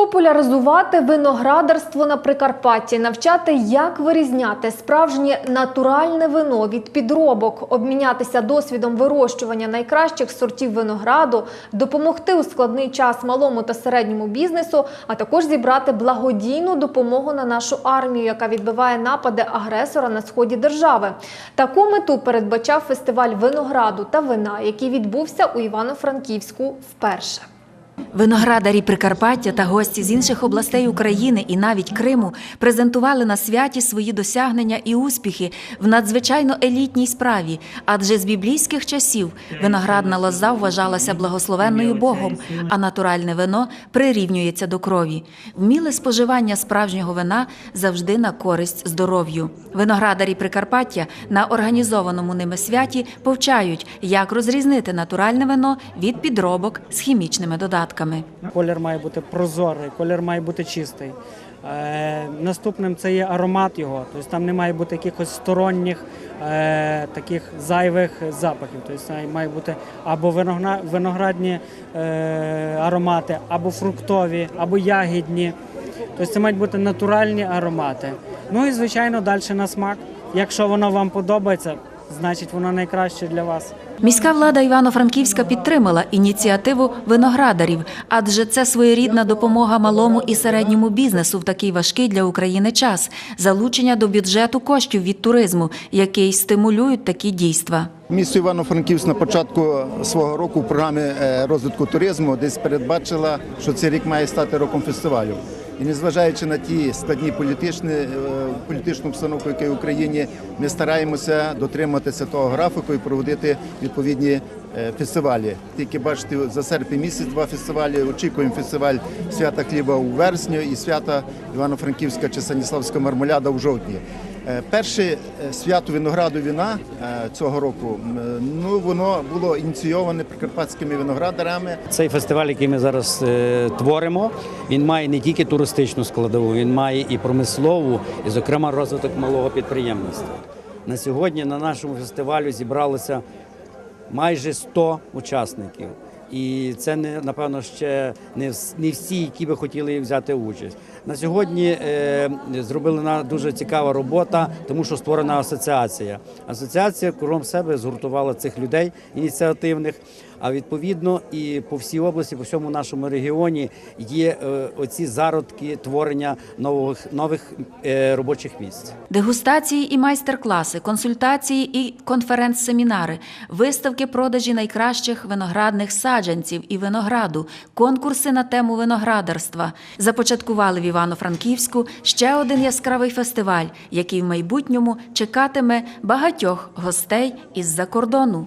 Популяризувати виноградарство на Прикарпатті, навчати, як вирізняти справжнє натуральне вино від підробок, обмінятися досвідом вирощування найкращих сортів винограду, допомогти у складний час малому та середньому бізнесу, а також зібрати благодійну допомогу на нашу армію, яка відбиває напади агресора на сході держави. Таку мету передбачав фестиваль винограду та вина, який відбувся у Івано-Франківську вперше. Виноградарі Прикарпаття та гості з інших областей України і навіть Криму презентували на святі свої досягнення і успіхи в надзвичайно елітній справі, адже з біблійських часів виноградна лоза вважалася благословенною Богом, а натуральне вино прирівнюється до крові. Вміле споживання справжнього вина завжди на користь здоров'ю. Виноградарі Прикарпаття на організованому ними святі повчають, як розрізнити натуральне вино від підробок з хімічними додатками. Колір має бути прозорий, колір має бути чистий. Е, наступним це є аромат його. Тобто там не має бути якихось сторонніх е, таких зайвих запахів. Тобто має бути або виноградні е, аромати, або фруктові, або ягідні. Тобто це мають бути натуральні аромати. Ну і звичайно далі на смак. Якщо воно вам подобається, значить воно найкраще для вас. Міська влада Івано-Франківська підтримала ініціативу виноградарів, адже це своєрідна допомога малому і середньому бізнесу в такий важкий для України час, залучення до бюджету коштів від туризму, який стимулюють такі дійства. Місто Івано-Франківськ на початку свого року в програмі е, розвитку туризму десь передбачила, що цей рік має стати роком фестивалю. І незважаючи на ті складні політичні, е, політичну обстановку, яка в Україні, ми стараємося дотриматися того графіку і проводити відповідні е, фестивалі. Тільки бачите, за серпень місяць два фестивалі. Очікуємо фестиваль свята хліба у вересні і свята Івано-Франківська чи Станіславська мармоляда у жовтні. Е, Перше е, свято винограду вина е, цього року ну воно було ініційоване прикарпатськими виноградарами. Цей фестиваль, який ми зараз творимо, він має не тільки туристичну складову, він має і промислову, і, зокрема, розвиток малого підприємництва. На сьогодні на нашому фестивалю зібралося майже 100 учасників. І це не напевно ще не, всі, які би хотіли взяти участь. На сьогодні е, зроблена дуже цікава робота, тому що створена асоціація. Асоціація кругом себе згуртувала цих людей ініціативних. А відповідно і по всій області, по всьому нашому регіоні є е, оці зародки творення нових нових е, робочих місць. Дегустації і майстер-класи, консультації і конференц-семінари, виставки продажі найкращих виноградних саджанців і винограду, конкурси на тему виноградарства започаткували в Івано-Франківську ще один яскравий фестиваль, який в майбутньому чекатиме багатьох гостей із-за кордону.